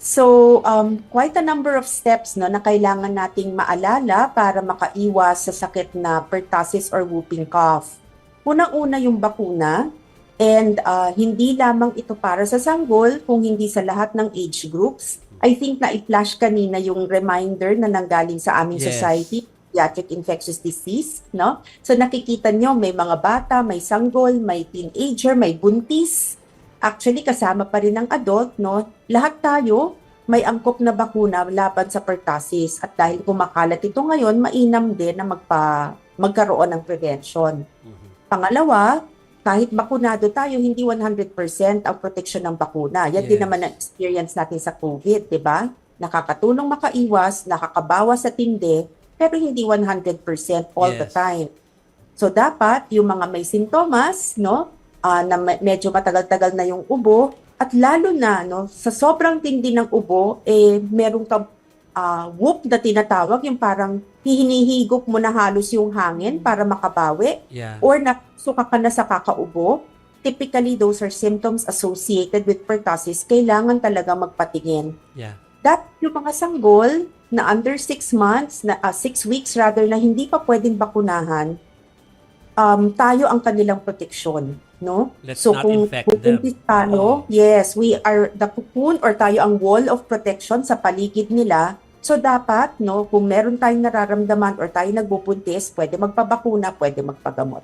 So, um, quite a number of steps no, na kailangan nating maalala para makaiwas sa sakit na pertussis or whooping cough. Unang-una yung bakuna, and uh, hindi lamang ito para sa sanggol, kung hindi sa lahat ng age groups. I think na i-flash kanina yung reminder na nanggaling sa aming Yes. society, pediatric infectious disease, no? So nakikita nyo, may mga bata, may sanggol, may teenager, may buntis. Actually, kasama pa rin ng adult, no? Lahat tayo may angkop na bakuna laban sa pertussis. At dahil kumakalat ito ngayon, mainam din na magpa, magkaroon ng prevention. Pangalawa, kahit bakunado tayo, hindi 100% ang protection ng bakuna. Yan din Yes. naman ang experience natin sa COVID, di ba? Nakakatulong makaiwas, nakakabawas sa tindi, pero hindi 100% all the Yes. time. So dapat yung mga may sintomas, no, ah, na me- medyo matagal-tagal na yung ubo at lalo na no, sa sobrang tindi ng ubo eh merong ka ah, whoop na tinatawag yung parang hinihigop mo na halos yung hangin para makabawi Yeah. or nasuka ka na sa kakaubo, typically those are symptoms associated with pertussis. Kailangan talaga magpatingin. Yeah. That yung mga sanggol na under 6 months, na 6 weeks rather, na hindi pa pwedeng bakunahan, um, tayo ang kanilang proteksyon. No? Let's so not kung pupuntis tayo, yes, we are the cocoon or tayo ang wall of protection sa paligid nila. So dapat, no, kung meron tayong nararamdaman or tayo nagbubuntis, pwede magpabakuna, pwede magpagamot.